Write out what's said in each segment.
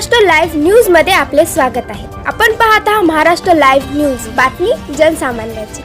Maharashtra live न्यूजमध्ये आपले स्वागत आहे. आपण पाहत आहात महाराष्ट्र लाईव्ह न्यूज. बातमी जनसामान्याची.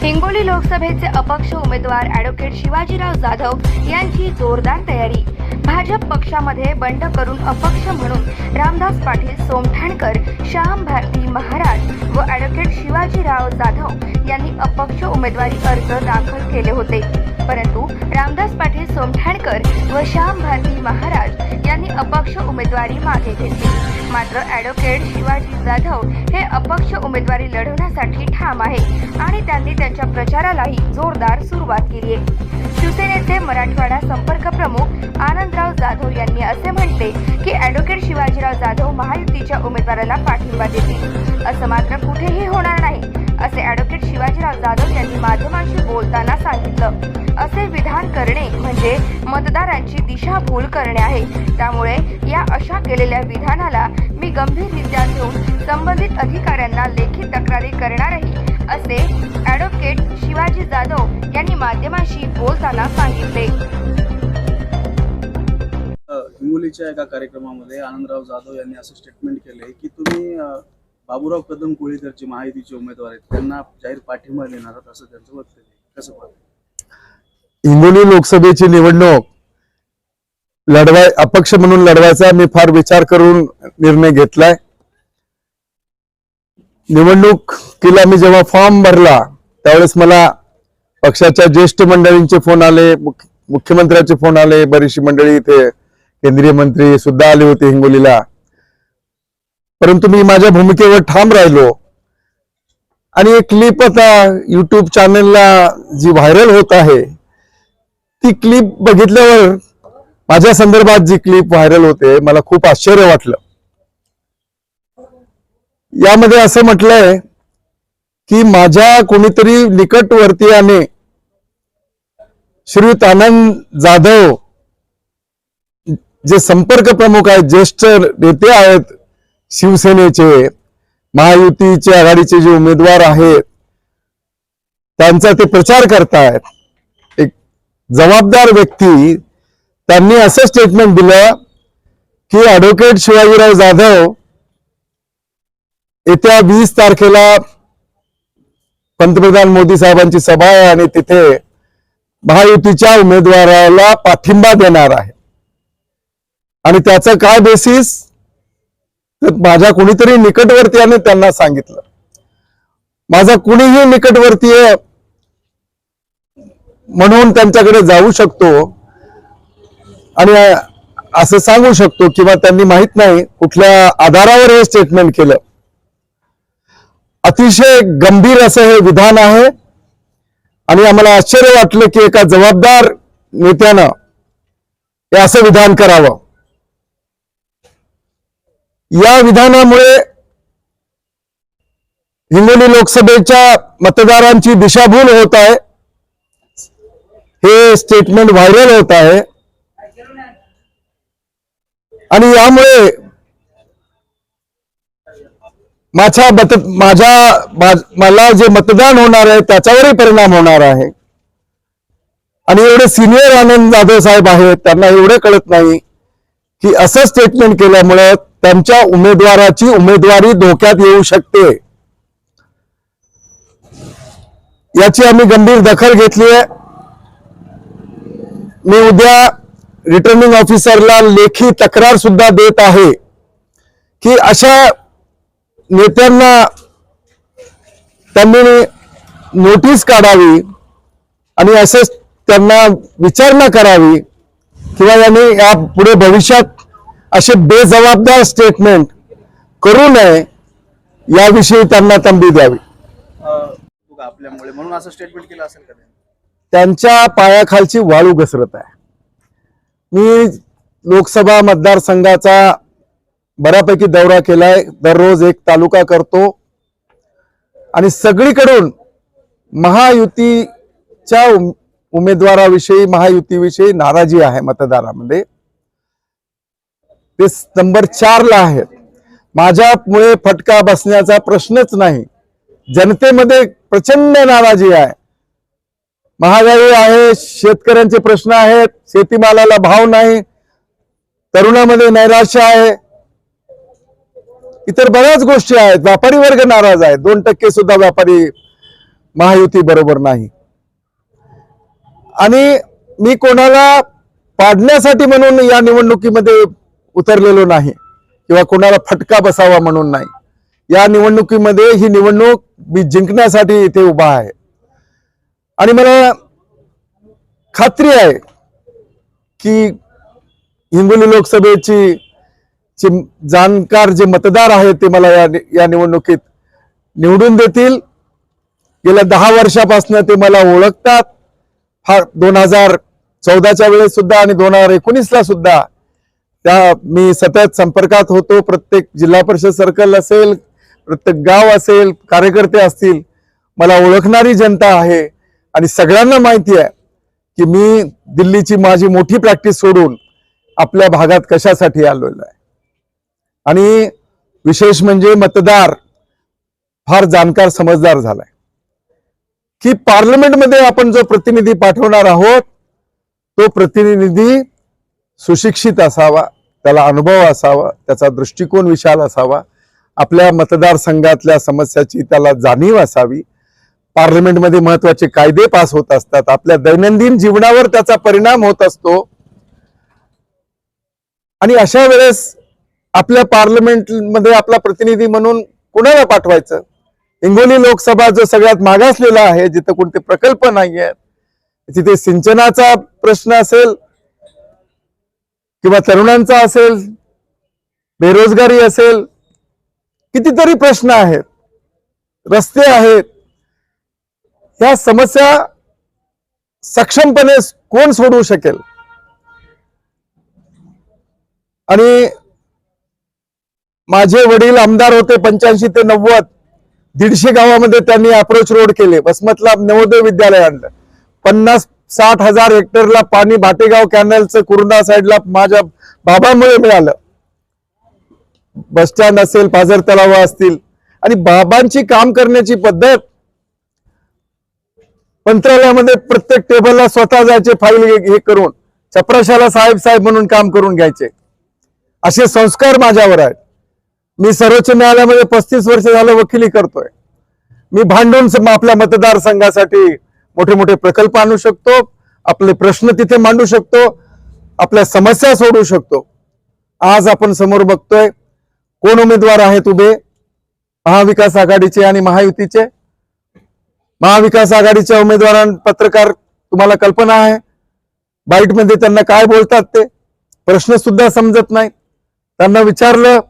हिंगोली लोकसभेचे अपक्ष उमेदवार ॲडव्होकेट शिवाजीराव जाधव यांची जोरदार तयारी. भाजप पक्षामध्ये बंड करून अपक्ष म्हणून रामदास पाटील सोमठाणकर श्याम भारती महाराज व ॲडव्होकेट शिवाजीराव जाधव यांनी अपक्ष उमेदवारी अर्ज दाखल केले होते. परंतु रामदास पाटील सोमठाणकर व श्याम भारती महाराज यांनी अपक्ष उमेदवारी मागे घेतली. मात्र ॲडव्होकेट शिवाजी जाधव हे अपक्ष उमेदवारी लढवण्यासाठी ठाम आहे आणि त्यांनी त्यांच्या प्रचारालाही जोरदार सुरुवात केली आहे. शिवसेनेचे मराठवाडा संपर्क प्रमुख आनंदराव जाधव यांनी असे म्हटले की ॲडव्होकेट शिवाजीराव जाधव महायुतीच्या उमेदवाराला पाठिंबा देतील. असं मात्र कुठेही होणार नाही असे ॲडव्होकेट शिवाजीराव जाधव यांनी माध्यमांशी बोलताना सांगितलं. असे विधान करणे म्हणजे मतदारांची दिशाभूल करणे आहे. त्यामुळे या अशा केलेल्या विधानाला मी गंभीररित्या घेऊन संबंधित अधिकाऱ्यांना लेखी तक्रारी करणारही असे ॲडव्होकेट शिवाजी जाधव यांनी माध्यमांशी बोलताना सांगितले. हिंगोलीच्या एका कार्यक्रमामध्ये आनंदराव जाधव यांनी असं स्टेटमेंट केले की तुम्ही बाबूराव कदम कोळीकरचे महायुतीचे उमेदवार आहेत. त्यांना जाहीर पाठिंबा देणार असं त्यांचं वक्तव्य कसं हिंगोली लोकसभेची निवडणूक. लढवाय अपक्ष म्हणून लढवायचा मी फार विचार करून निर्णय घेतलाय. निवडणुकीला मी जेव्हा फॉर्म भरला त्यावेळेस मला पक्षाच्या ज्येष्ठ मंडळींचे फोन आले मुख्यमंत्र्यांचे मुख्यमंत्र्याचे फोन आले बरीचशी मंडळी इथे केंद्रीय मंत्री सुद्धा आले होते हिंगोलीला. परंतु मी माझ्या भूमिकेवर ठाम राहिलो. आणि एक क्लिप आता युट्यूब चॅनलला जी व्हायरल होत आहे ती क्लिप बघितल्यावर माझ्या संदर्भात जी क्लिप व्हायरल होते मला खूप आश्चर्य वाटलं. यामध्ये असं म्हटलंय की माझ्या कोणीतरी निकटवर्तीयाने श्रीयुत आनंद जाधव जे संपर्क प्रमुख आहेत ज्येष्ठ नेते आहेत शिवसेनेचे महायुतीचे आघाडीचे जे उमेदवार आहेत त्यांचा ते प्रचार करतायत. जबाबदार व्यक्ती त्यांनी असं स्टेटमेंट दिलं की ॲडव्होकेट शिवाजीराव जाधव येत्या वीस तारखेला पंतप्रधान मोदी साहेबांची सभा आहे आणि तिथे महायुतीच्या उमेदवाराला पाठिंबा देणार आहे. आणि त्याचं काय बेसिस तर माझ्या कुणीतरी निकटवर्तीयाने त्यांना सांगितलं. माझा कुणीही निकटवर्तीय म्हणून त्यांच्याकडे जाऊ शकतो. आणि असं सांगू शकतो किंवा त्यांनी माहीत नाही कुठल्या आधारावर हे स्टेटमेंट केलं. अतिशय गंभीर असं हे विधान आहे. आणि आम्हाला आश्चर्य वाटलं की एका जबाबदार नेत्यानं हे असं विधान करावं. या विधानामुळे हिंगोली लोकसभेच्या मतदारांची दिशाभूल होत आहे. हे स्टेटमेंट व्हायरल होत आहे. आणि यामुळे माझ्या मत माझ्या मला जे मतदान होणार आहे त्याच्यावरही परिणाम होणार आहे. आणि एवढे सिनियर आनंद जाधव साहेब आहेत त्यांना एवढे कळत नाही की असं स्टेटमेंट केल्यामुळे त्यांच्या उमेदवाराची उमेदवारी धोक्यात येऊ शकते. याची आम्ही गंभीर दखल घेतली आहे. मी उद्या रिटर्निंग ऑफिसरला लेखी तक्रार सुद्धा देत आहे की अशा नेत्यांना त्यांनी नोटीस काढावी आणि असंच त्यांना विचारणा करावी किंवा यांनी या पुढे भविष्यात असे बेजबाबदार स्टेटमेंट करू नये याविषयी त्यांना तंबी द्यावी. आपल्यामुळे. म्हणून असं स्टेटमेंट केलं असेल का त्यांच्या पायाखालची वाळू घसरत आहे. मी लोकसभा मतदारसंघाचा बऱ्यापैकी दौरा केलाय. दररोज एक तालुका करतो. आणि सगळीकडून महायुतीच्या उम- उमेदवाराविषयी महायुतीविषयी नाराजी आहे मतदारामध्ये. ते नंबर चारला आहेत. माझ्यामुळे फटका बसण्याचा प्रश्नच नाही. जनतेमध्ये प्रचंड नाराजी आहे. महागाई आहे शेतकऱ्यांचे प्रश्न आहेत शेतीमालाला भाव नाही तरुणामध्ये नैराश्य आहे. इतर बऱ्याच गोष्टी आहेत व्यापारी वर्ग नाराज आहे. दोन टक्के सुद्धा व्यापारी महायुती बरोबर नाही. आणि मी कोणाला पाडण्यासाठी म्हणून या निवडणुकीमध्ये उतरलेलो नाही किंवा कोणाला फटका बसावा म्हणून नाही. या निवडणुकीमध्ये ही निवडणूक मी जिंकण्यासाठी इथे उभा आहे. आणि मला खात्री आहे की हिंगोली लोकसभेची जे जाणकार जे मतदार आहेत ते मला या या निवडणुकीत निवडून देतील. गेल्या दहा वर्षापासून ते मला ओळखतात. फार दोन हजार चौदाच्या वेळेस सुद्धा आणि दोन हजार एकोणीसला सुद्धा त्या मी सतत संपर्कात होतो. प्रत्येक जिल्हा परिषद सर्कल असेल प्रत्येक गाव असेल कार्यकर्ते असतील मला ओळखणारी जनता आहे. आणि सगळ्यांना माहिती आहे की मी दिल्लीची माझी मोठी प्रॅक्टिस सोडून आपल्या भागात कशासाठी आलेलो आहे आणि विशेष म्हणजे मतदार फार जाणकार समजदार झालाय. की पार्लमेंटमध्ये आपण जो प्रतिनिधी पाठवणार आहोत तो प्रतिनिधी सुशिक्षित असावा त्याला अनुभव असावा त्याचा दृष्टिकोन विशाल असावा आपल्या मतदारसंघातल्या समस्याची त्याला जाणीव असावी पार्लमेंटमध्ये महत्त्वाचे कायदे पास होत असतात. आपल्या दैनंदिन जीवनावर त्याचा परिणाम होत असतो. आणि अशा वेळेस आपल्या पार्लमेंटमध्ये आपला प्रतिनिधी म्हणून कुणाला पाठवायचं? हिंगोली लोकसभा जो सगळ्यात मागासलेला आहे जिथं कोणते प्रकल्प नाही आहेत तिथे सिंचनाचा प्रश्न असेल किंवा तरुणांचा असेल बेरोजगारी असेल कितीतरी प्रश्न आहेत. रस्ते आहेत या समस्या सक्षमपणे कोण सोडवू शकेल? आणि माझे वडील आमदार होते पंच्याऐंशी ते नव्वद. दीडशे गावामध्ये त्यांनी अप्रोच रोड केले. वसमतला नवोदय विद्यालय आणलं. पन्नास साठ हजार हेक्टरला पाणी भाटेगाव कॅनलचं कुरुंदा साईडला माझ्या बाबामुळे मिळालं. बस स्टँड असेल पाझर तलाव असतील. आणि बाबांची काम करण्याची पद्धत मंत्रालयामध्ये प्रत्येक टेबलला स्वतः जायचे फाईल हे करून चपराशाला साहेब साहेब म्हणून काम करून घ्यायचे. असे संस्कार माझ्यावर आहेत. मी सर्वोच्च न्यायालयामध्ये पस्तीस वर्ष झालं वकिली करतोय. मी भांडून आपल्या मतदारसंघासाठी मोठे मोठे प्रकल्प आणू शकतो आपले प्रश्न तिथे मांडू शकतो आपल्या समस्या सोडवू शकतो. आज आपण समोर बघतोय कोण उमेदवार आहेत उभे? महाविकास आघाडीचे आणि महायुतीचे? महाविकास आघाडीच्या उमेदवारां पत्रकार तुम्हाला कल्पना आहे? बाईटमध्ये त्यांना काय बोलतात ते? प्रश्न सुद्धा समजत नाही. त्यांना विचारलं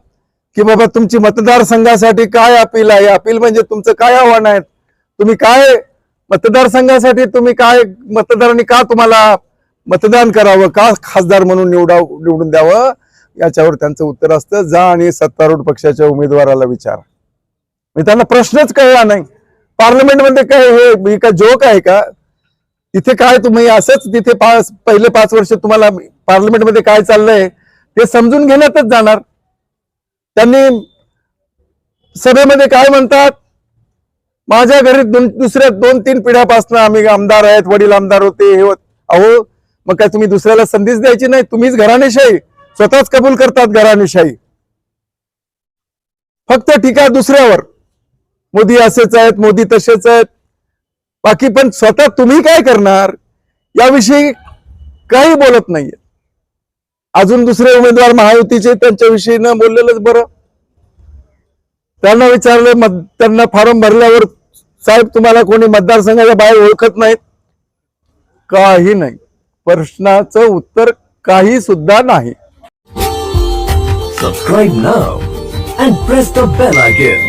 की बाबा तुमची मतदारसंघासाठी काय अपील आहे? अपील म्हणजे तुमचं काय आव्हान आहे? तुम्ही काय मतदारसंघासाठी तुम्ही काय मतदारांनी का तुम्हाला मतदान करावं? का खासदार म्हणून निवडाव निवडून द्यावं? याच्यावर त्यांचं उत्तर असतं. जा आणि सत्तारूढ पक्षाच्या उमेदवाराला विचारा. मी त्यांना प्रश्नच कळला नाही. पार्लमेंटमध्ये काय हे का काय जोक आहे का? तिथे काय तुम्ही असंच तिथे पाच पहिले पाच वर्ष तुम्हाला पार्लमेंटमध्ये काय चाललंय ते समजून घेण्यातच जाणार. त्यांनी सभेमध्ये काय म्हणतात? माझ्या घरी दोन दुसऱ्या दोन तीन पिढ्यापासून आम्ही आमदार आहेत वडील आमदार होते हे होत. अहो मग काय तुम्ही दुसऱ्याला संधीच द्यायची नाही? तुम्हीच घराणेशाही स्वतःच कबूल करतात घराणेशाही फक्त टीका दुसऱ्यावर. मोदी असेच आहेत मोदी तसेच आहेत. बाकी पण स्वतः तुम्ही काय करणार याविषयी काही बोलत नाहीये. अजून दुसरे उमेदवार महायुतीचे त्यांच्याविषयी न बोललेलंच बरं. त्यांना विचारलं मत त्यांना फॉर्म भरल्यावर साहेब तुम्हाला कोणी मतदारसंघाच्या बाहेर ओळखत नाहीत? काही नाही. प्रश्नाचं उत्तर काही सुद्धा नाही. Subscribe now and press the bell icon.